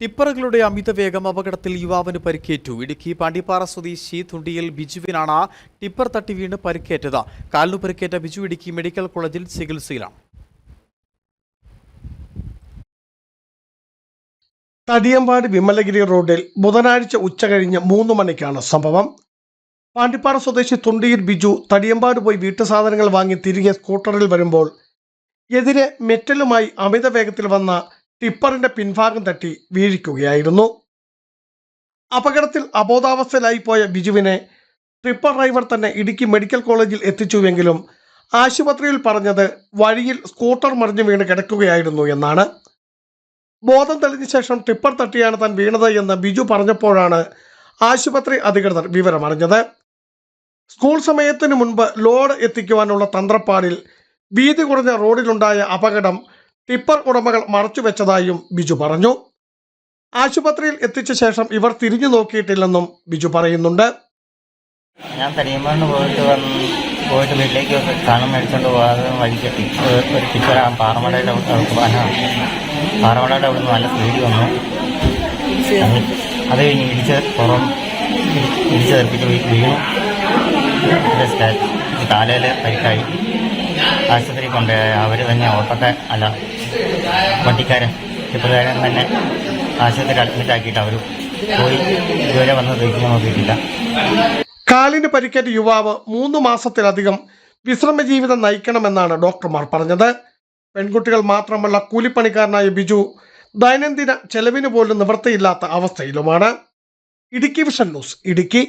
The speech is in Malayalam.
ടിപ്പറുകളുടെ അമിതവേഗം അപകടത്തിൽ യുവാവിന് പരിക്കേറ്റു. ഇടുക്കി പാണ്ടിപ്പാറ സ്വദേശി തുണ്ടിയിൽ ബിജുവിനാണ് ടിപ്പർ തട്ടി വീണ് പരിക്കേറ്റത്. കാലിനു പരിക്കേറ്റ ബിജു ഇടുക്കി മെഡിക്കൽ കോളേജിൽ ചികിത്സയിലാണ്. തടിയമ്പാട് വിമലഗിരി റോഡിൽ ബുധനാഴ്ച ഉച്ചകഴിഞ്ഞ് മൂന്ന് മണിക്കാണ് സംഭവം. പാണ്ടിപ്പാറ സ്വദേശി തുണ്ടിയിൽ ബിജു തടിയമ്പാട് പോയി വീട്ടു സാധനങ്ങൾ വാങ്ങി തിരികെ സ്കൂട്ടറിൽ വരുമ്പോൾ എതിരെ മെറ്റലുമായി അമിത വേഗത്തിൽ വന്ന ടിപ്പറിന്റെ പിൻഭാഗം തട്ടി വീഴിക്കുകയായിരുന്നു. അപകടത്തിൽ അബോധാവസ്ഥയിലായി പോയ ബിജുവിനെ ടിപ്പർ ഡ്രൈവർ തന്നെ ഇടുക്കി മെഡിക്കൽ കോളേജിൽ എത്തിച്ചുവെങ്കിലും ആശുപത്രിയിൽ പറഞ്ഞത് വഴിയിൽ സ്കൂട്ടർ മറിഞ്ഞു വീണ് കിടക്കുകയായിരുന്നു എന്നാണ്. ബോധം തെളിഞ്ഞ ശേഷം ടിപ്പർ തട്ടിയാണ് താൻ വീണത് എന്ന് ബിജു പറഞ്ഞപ്പോഴാണ് ആശുപത്രി അധികൃതർ വിവരമറിഞ്ഞത്. സ്കൂൾ സമയത്തിന് മുൻപ് ലോഡ് എത്തിക്കുവാനുള്ള തന്ത്രപ്പാടിൽ വീതി കുറഞ്ഞ റോഡിലുണ്ടായ അപകടം ടിപ്പർ ഉടമകൾ മറച്ചുവെച്ചതായും ബിജു പറഞ്ഞു. ആശുപത്രിയിൽ എത്തിച്ച ശേഷം ഇവർ തിരിഞ്ഞു നോക്കിയിട്ടില്ലെന്നും ബിജു പറയുന്നുണ്ട്. ഞാൻ തനിയമ്പാണ്ട് പോയിട്ട് വന്ന് പോയിട്ട് വീട്ടിലേക്ക് കണം മേടിച്ചുകൊണ്ട് പോകാതെ വഴിക്ക് ടിപ്പ് ഒരു ടിപ്പർ പാറമടയുടെ പാറമടയുടെ അവിടെ നിന്ന് നല്ല സ്പീഡ് വന്നു. അത് കഴിഞ്ഞ് ഇടിച്ച് പുറം ഇടിച്ച് തെറിപ്പിച്ച് വീണു. കാലയിൽ പരിക്കായി. ആശുപത്രി കൊണ്ടുപോയ അവർ തന്നെ ഓട്ടത്തെ അല്ല വണ്ടിക്കാരൻ ടിപ്പറുകാരൻ തന്നെ ആശുപത്രി അഡ്മിറ്റ് ആക്കിയിട്ട് അവർ പോയി. ഇതുവരെ വന്ന് ട്രീറ്റ്മെന്റ് നോക്കിയിട്ടില്ല. കാലിന് പരിക്കേറ്റ യുവാവ് മൂന്ന് മാസത്തിലധികം വിശ്രമ ജീവിതം നയിക്കണമെന്നാണ് ഡോക്ടർമാർ പറഞ്ഞത്. പെൺകുട്ടികൾ മാത്രമല്ല കൂലിപ്പണിക്കാരനായ ബിജു ദൈനംദിന ചെലവിന് പോലും നിവൃത്തിയില്ലാത്ത അവസ്ഥയിലുമാണ്. Idukki vision news Idukki.